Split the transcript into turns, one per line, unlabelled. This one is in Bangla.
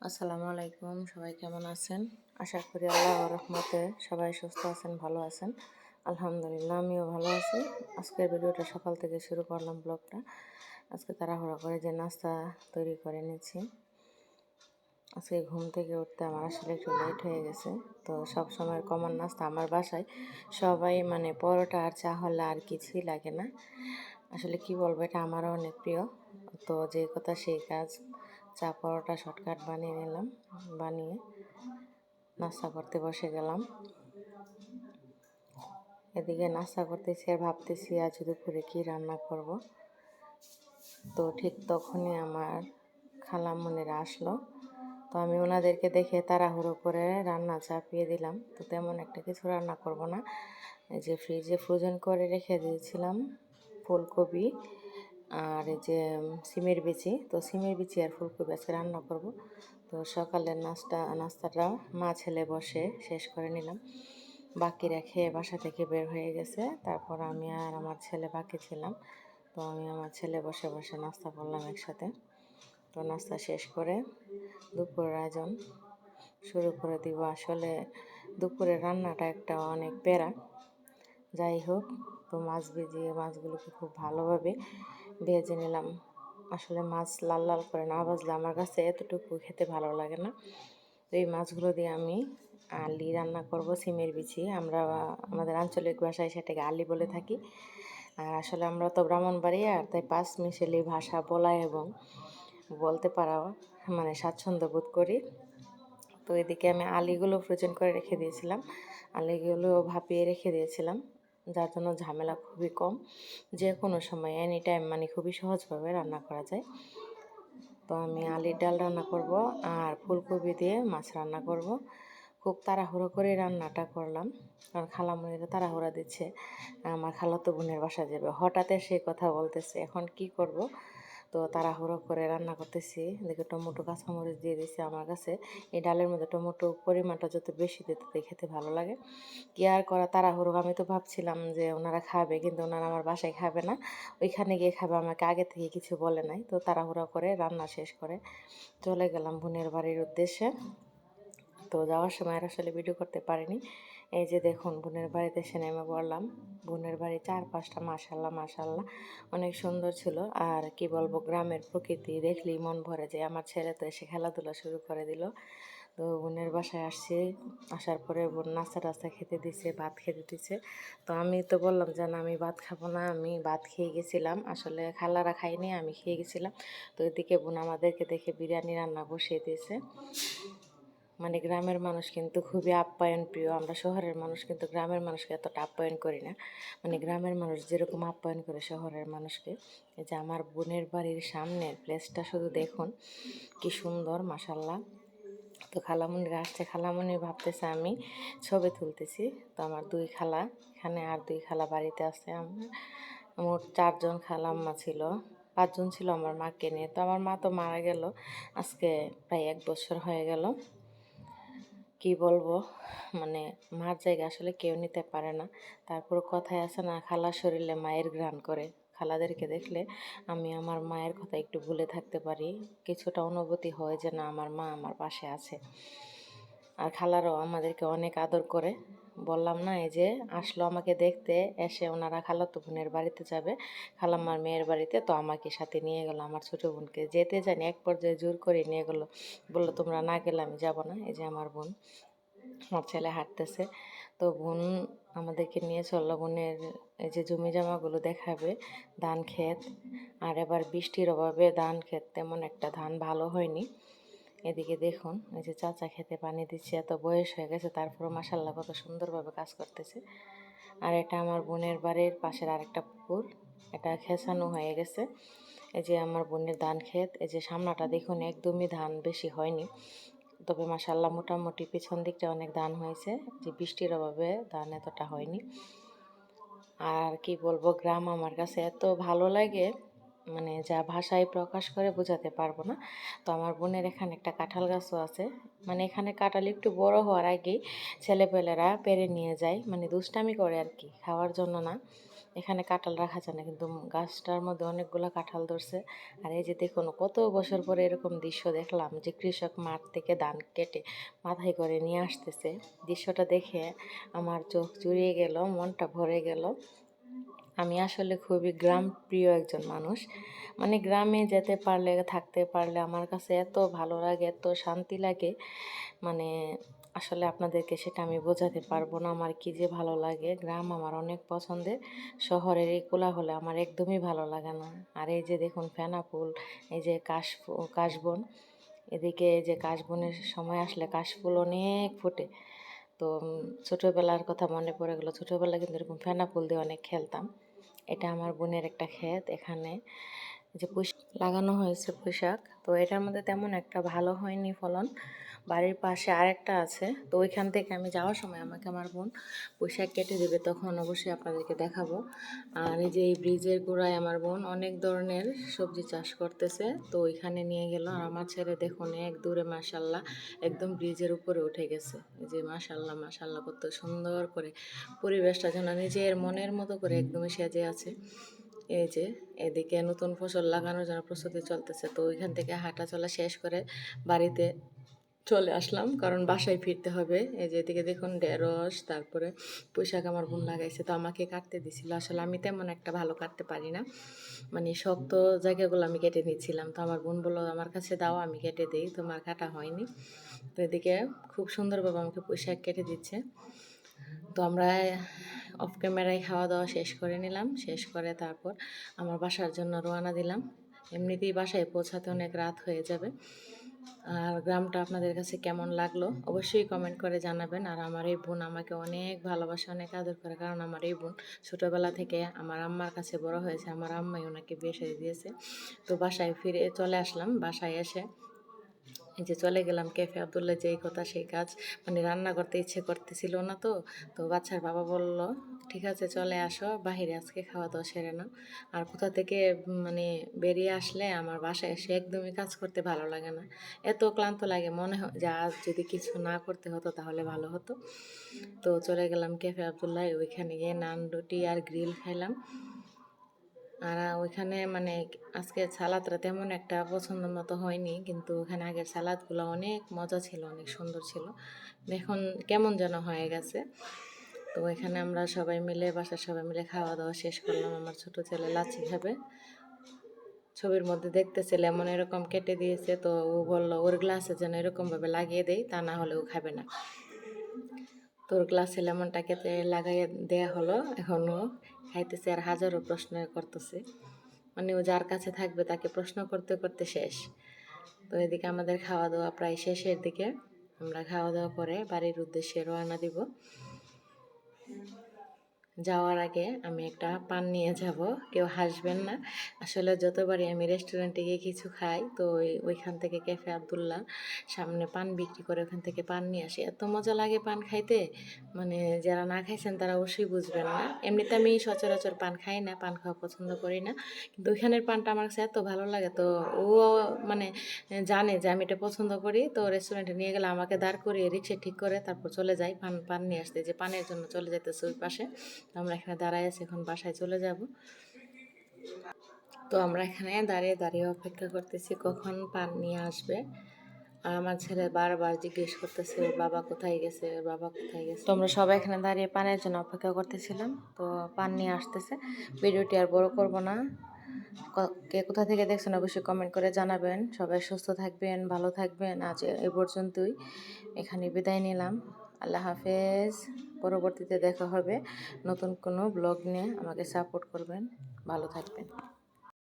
আসসালামু আলাইকুম, সবাই কেমন আছেন? আশা করি আল্লাহ রহমতে সবাই সুস্থ আছেন, ভালো আছেন। আলহামদুলিল্লাহ, আমিও ভালো আছি। আজকের ভিডিওটা সকাল থেকে শুরু করলাম ব্লগটা। আজকে তাড়াহুড়া করে যে নাস্তা তৈরি করে নিচ্ছি। আজকে ঘুম থেকে উঠতে আমার আসলে একটু লেট হয়ে গেছে। তো সব সময় কমন নাস্তা আমার বাসায়। সবাই মানে পরোটা আর চা হলে আর কিছুই লাগে না। আসলে কি বলব, এটা আমারও অনেক প্রিয়। তো যে কথা সেই কাজ। চা পরোটা শর্টকাট বানিয়ে নিলাম, বানিয়ে নাস্তা করতে বসে গেলাম। এদিকে নাস্তা করতেছি আর ভাবতেছি আজ দুপুরে কী রান্না করব। তো ঠিক তখনই আমার খালামুনিরা আসলো। তো আমি ওনাদেরকে দেখে তাড়াহুড়ো করে রান্না চাপিয়ে দিলাম। তো তেমন একটা কিছু রান্না করব না। যে ফ্রিজে ফ্রোজেন করে রেখে দিয়েছিলাম ফুলকপি। আর এই যে সিমের বিচি, তো সিমের বিচি আর ফুলকপি আজকে রান্না করব। তো সকালের নাস্তা, নাস্তাটা মা ছেলে বসে শেষ করে নিলাম। বাকি রেখে বাসা থেকে বের হয়ে গেছে। তারপর আমি আর আমার ছেলে বাকি ছিলাম। তো আমি আমার ছেলে বসে বসে নাস্তা করলাম একসাথে। তো নাস্তা শেষ করে দুপুরের আয়োজন শুরু করে দিব। আসলে দুপুরের রান্নাটা একটা অনেক প্যারা। যাই হোক, তো মাছ ভিজিয়ে মাছগুলোকে খুব ভালোভাবে ভেজে নিলাম। আসলে মাছ লাল লাল করে না ভাজলে আমার কাছে এতটুকু খেতে ভালো লাগে না। তো এই মাছগুলো দিয়ে আমি আলি রান্না করব, সিমের বিচি। আমরা আমাদের আঞ্চলিক ভাষায় সেটাকে আলি বলে থাকি। আর আসলে আমরা তো ব্রাহ্মণবাড়ি, আর তাই পাঁচ মিশেলি ভাষা বলা এবং বলতে পারা মানে স্বাচ্ছন্দ্য বোধ করি। তো এদিকে আমি আলিগুলো ফ্রোজেন করে রেখে দিয়েছিলাম। আলিগুলো ভাপিয়ে রেখে দিয়েছিলাম। যার জন্য ঝামেলা খুবই কম। যে কোনো সময় এনি টাইম মানে খুবই সহজভাবে রান্না করা যায়। তো আমি আলির ডাল রান্না করব আর ফুলকপি দিয়ে মাছ রান্না করব। খুব তাড়াহুড়ো করে রান্নাটা করলাম। কারণ খালামুনিরা তাড়াহুড়া দিচ্ছে। আমার খালাতো বোনের বাসা যাবে। হঠাৎ সে কথা বলতেছে, এখন কি করব? তো তাড়াহুড়ো করে রান্না করতেছি। দেখে টমেটো, কাঁচামরিচ দিয়ে দিয়েছি আমার কাছে। এই ডালের মধ্যে টমেটো পরিমাণটা যত বেশি দিতে খেতে ভালো লাগে। কি আর করা, তাড়াহুড়ো। আমি তো ভাবছিলাম যে ওনারা খাবে, কিন্তু ওনারা আমার বাসায় খাবে না। ওইখানে গিয়ে খাবে, আমাকে আগে থেকে কিছু বলে নাই। তো তাড়াহুড়ো করে রান্না শেষ করে চলে গেলাম বোনের বাড়ির উদ্দেশ্যে। তো যাওয়ার সময় আর আসলে ভিডিও করতে পারিনি। এই যে দেখুন, বোনের বাড়িতে এসে নেমে পড়লাম। বোনের বাড়ি চার পাঁচটা মাসাল্লাহ মাসাল্লাহ অনেক সুন্দর ছিল। আর কি বলব, গ্রামের প্রকৃতি দেখলেই মন ভরে যায়। আমার ছেলে তো এসে খেলাধুলা শুরু করে দিল। তো বোনের বাসায় আসছে। আসার পরে বোন নাস্তা টাস্তা খেতে দিছে, ভাত খেতে দিছে। তো আমি তো বললাম যে না আমি ভাত খাব না। আমি ভাত খেয়ে গেছিলাম। আসলে খালারা খাইনি আমি খেয়ে গেছিলাম। তো এদিকে বোন আমাদেরকে দেখে বিরিয়ানি রান্না বসিয়ে দিয়েছে। মানে গ্রামের মানুষ কিন্তু খুবই আপ্যায়ন প্রিয়। আমরা শহরের মানুষ কিন্তু গ্রামের মানুষকে এতটা আপ্যায়ন করি না। মানে গ্রামের মানুষ যেরকম আপ্যায়ন করে শহরের মানুষকে যে আমার বোনের বাড়ির সামনের প্লেসটা শুধু দেখুন, কি সুন্দর মাসাল্লাহ তো খালামুনিরা আসছে, খালামুনি ভাবতেছে আমি ছবি তুলতেছি। তো আমার দুই খালা এখানে আর দুই খালা বাড়িতে আছে। আমার মোট চারজন খালাম্মা ছিল, পাঁচজন ছিল আমার মাকে নিয়ে। তো আমার মা তো মারা গেল, আজকে প্রায় এক বছর হয়ে গেল। কি বলব? মানে মার জায়গা আসলে কেউ নিতে পারে না। তারপর কথায় আছে না, খালা শরীরে মায়ের গ্রান করে। খালাদেরকে দেখলে আমি আমার মায়ের কথা একটু ভুলে থাকতে পারি। কিছুটা অনুভূতি হয় যে না, আমার মা আমার পাশে আছে। আর খালারও আমাদেরকে অনেক আদর করে। বললাম, না, এই যে আসলো আমাকে দেখতে, এসে ওনারা খালাতো বোনের বাড়িতে যাবে। খালাম্মার মেয়ের বাড়িতে তো আমাকে সাথে নিয়ে গেলো, আমার ছোটো বোনকে। যেতে জানি এক পর্যায়ে জোর করে নিয়ে গেলো। বলল, তোমরা না গেলে আমি যাব না, এই যে আমার বোন, আমার ছেলে হাঁটতেছে। তো বোন আমাদেরকে নিয়ে চলল, বোনের এই যে জমি জামাগুলো দেখাবে, ধান ক্ষেত। আর এবার বৃষ্টির অভাবে ধান ক্ষেত তেমন একটা ধান ভালো হয়নি। এদিকে দেখুন, এই যে চাচা খেতে পানি দিচ্ছে, এত বয়স হয়ে গেছে, তারপরও মাসাল্লাহ কত সুন্দরভাবে কাজ করতেছে। আর এটা আমার বোনের বাড়ির পাশের আরেকটা পুকুর, এটা খেসানো হয়ে গেছে। এই যে আমার বোনের ধান ক্ষেত, এই যে সামনাটা দেখুন, একদমই ধান বেশি হয়নি। তবে মাসাল্লাহ মোটামুটি পিছন দিকটা অনেক ধান হয়েছে, যে বৃষ্টির অভাবে ধান এতটা হয়নি। আর কি বলব, গ্রাম আমার কাছে এত ভালো লাগে মানে যা ভাষায় প্রকাশ করে বোঝাতে পারব না। তো আমার বোনের এখানে একটা কাঁঠাল গাছও আছে। মানে এখানে কাঁঠাল একটু বড় হওয়ার আগেই ছেলেপেলেরা পেরে নিয়ে যায়। মানে দুষ্টামি করে আর কি, খাওয়ার জন্য না। এখানে কাঁঠাল রাখা যায় না, কিন্তু গাছটার মধ্যে অনেকগুলো কাঁঠাল ধরছে। আর এই যে দেখুন, কত বছর পরে এরকম দৃশ্য দেখলাম যে কৃষক মাঠ থেকে ধান কেটে মাথায় করে নিয়ে আসতেছে। দৃশ্যটা দেখে আমার চোখ জুড়িয়ে গেল, মনটা ভরে গেল। আমি আসলে খুবই গ্রাম প্রিয় একজন মানুষ। মানে গ্রামে যেতে পারলে, থাকতে পারলে আমার কাছে এত ভালো লাগে, এত শান্তি লাগে। মানে আসলে আপনাদেরকে সেটা আমি বোঝাতে পারব না, আমার কি যে ভালো লাগে। গ্রাম আমার অনেক পছন্দের, শহরের এই কোলাহলে আমার একদমই ভালো লাগে না। আর এই যে দেখুন ফেনা ফুল এই যে কাশ কাশবন, এদিকে যে কাশবনের সময় আসলে কাশফুল অনেক ফোটে। তো ছোটোবেলার কথা মনে পড়ে গেলো, ছোটোবেলায় কিন্তু এরকম ফেনা ফুল দিয়ে অনেক খেলতাম। এটা আমার বোনের একটা ক্ষেত এখানে। যে লাগানো হয়েছে পোশাক তো এটার মধ্যে তেমন একটা ভালো হয়নি ফলন। বাড়ির পাশে আরেকটা আছে, তো ওইখান থেকে আমি যাওয়ার সময় আমাকে আমার বোন পোশাক কেটে দেবে, তখন অবশ্যই আপনাদেরকে দেখাবো। আর এই যে এই ব্রিজের গোড়ায় আমার বোন অনেক ধরনের সবজি চাষ করতেছে, তো ওইখানে নিয়ে গেল। আর আমার ছেলে দেখুন, এক দূরে মাসাল্লাহ একদম ব্রিজের উপরে উঠে গেছে। যে মাসাল্লাহ মাসাল্লাহ কত সুন্দর করে পরিবেশটা যেন নিজের মনের মতো করে একদমই সেজে আছে। এই যে, এদিকে নতুন ফসল লাগানোর জন্য প্রস্তুতি চলতেছে। তো ওইখান থেকে হাঁটা চলা শেষ করে বাড়িতে চলে আসলাম। কারণ বাসায় ফিরতে হবে। এই যে এদিকে দেখুন ঢেঁড়স, তারপরে পোশাক আমার বোন লাগাইছে। তো আমাকে কাটতে দিছিল। আসলে আমি তেমন একটা ভালো কাটতে পারি না। মানে শক্ত জায়গাগুলো আমি কেটে নিচ্ছিলাম। তো আমার বোন বলল, আমার কাছে দাও, আমি কেটে দিই। তোমার কাটা হয়নি। তো এদিকে খুব সুন্দরভাবে আমাকে পোশাক কেটে দিচ্ছে। তো আমরা অফ ক্যামেরায় খাওয়া দাওয়া শেষ করে নিলাম, শেষ করে তারপর আমার বাসার জন্য রওনা দিলাম। এমনিতেই বাসায় পৌঁছাতে অনেক রাত হয়ে যাবে। আর গ্রামটা আপনাদের কাছে কেমন লাগল অবশ্যই কমেন্ট করে জানাবেন। আর আমার এই বোন আমাকে অনেক ভালোবাসে, অনেক আদর করে, কারণ আমার এই বোন ছোটোবেলা থেকে আমার আম্মার কাছে বড় হয়েছে, আমার আম্মাই ওনাকে বিয়ে সাজিয়ে দিয়েছে। তো বাসায় ফিরে চলে আসলাম, বাসায় এসে যে চলে গেলাম ক্যাফে আবদুল্লাহ যেই কথা সেই কাজ। মানে রান্না করতে ইচ্ছে করতেছিল না তো তো বাচ্চার বাবা বলল, ঠিক আছে, চলে আসো, বাহিরে আজকে খাওয়া দাওয়া সেরে নাও। আর কোথা থেকে মানে বেরিয়ে আসলে আমার বাসায় এসে একদমই কাজ করতে ভালো লাগে না। এত ক্লান্ত লাগে, মনে হয় যে আজ যদি কিছু না করতে হতো তাহলে ভালো হতো। তো চলে গেলাম ক্যাফে আবদুল্লাহ, ওইখানে গিয়ে নান রুটি আর গ্রিল খাইলাম। আর ওইখানে মানে আজকে সালাদটা তেমন একটা পছন্দ মতো হয়নি, কিন্তু ওখানে আগের সালাদগুলো অনেক মজা ছিল, অনেক সুন্দর ছিল। এখন কেমন যেন হয়ে গেছে। তো এখানে আমরা সবাই মিলে, বাসার সবাই মিলে খাওয়া দাওয়া শেষ করলাম আমার ছোট ছেলে লাচি খাবে। ছবির মধ্যে দেখতেছে লেমন এরকম কেটে দিয়েছে, তো ও বলল, ওর গ্লাসে যেন এরকমভাবে লাগিয়ে দেয় তা না হলে ও খাবে না। তোর গ্লাসে লেমনটাকে লাগাইয়া দেয়া হলো এখনও খাইতেছে আর হাজারো প্রশ্ন করতেছে। মানে ও যার কাছে থাকবে তাকে প্রশ্ন করতে করতে শেষ। তো এদিকে আমাদের খাওয়া দাওয়া প্রায় শেষের দিকে। আমরা খাওয়া দাওয়া করে বাড়ির উদ্দেশ্যে রওনা দিব। যাওয়ার আগে আমি একটা পান নিয়ে যাব। কেউ হাসবেন না। আসলে যতবারই আমি রেস্টুরেন্টে গিয়ে কিছু খাই, তো ওই- ওইখান থেকে ক্যাফে আবদুল্লাহ সামনে পান বিক্রি করে ওখান থেকে পান নিয়ে আসি। এত মজা লাগে পান খাইতে। মানে যারা না খাইছেন তারা অবশ্যই বুঝবেন না। এমনিতে আমি সচরাচর পান খাই না, পান খাওয়া পছন্দ করি না। কিন্তু ওইখানের পানটা আমার কাছে এত ভালো লাগে, তো ও মানে জানে যে আমি এটা পছন্দ করি। তো রেস্টুরেন্টে নিয়ে গেলে আমাকে দাঁড় করিয়ে, রিক্সা ঠিক করে তারপর চলে যাই, পান পান নিয়ে আসতে। যে পানের জন্য চলে যেতেছে ওই পাশে। আমরা এখানে দাঁড়ায় আছি, এখন বাসায় চলে যাব। তো আমরা এখানে দাঁড়িয়ে দাঁড়িয়ে অপেক্ষা করতেছি কখন পান নিয়ে আসবে। আর আমার ছেলে বারবার জিজ্ঞেস করতেছে, ওর বাবা কোথায় গেছে? ওর বাবা কোথায় গেছে? তো আমরা সবাই এখানে দাঁড়িয়ে পানের জন্য অপেক্ষা করতেছিলাম। তো পান নিয়ে আসতেছে। ভিডিওটি আর বড় করব না। কে কোথা থেকে দেখছেন অবশ্যই কমেন্ট করে জানাবেন। সবাই সুস্থ থাকবেন, ভালো থাকবেন। আজ এ পর্যন্তই। এখানে বিদায় নিলাম। আল্লাহ হাফেজ। পরবর্তীতে দেখা হবে। নতুন কোনো ব্লগ নিয়ে আমাকে সাপোর্ট করবেন। ভালো থাকবেন।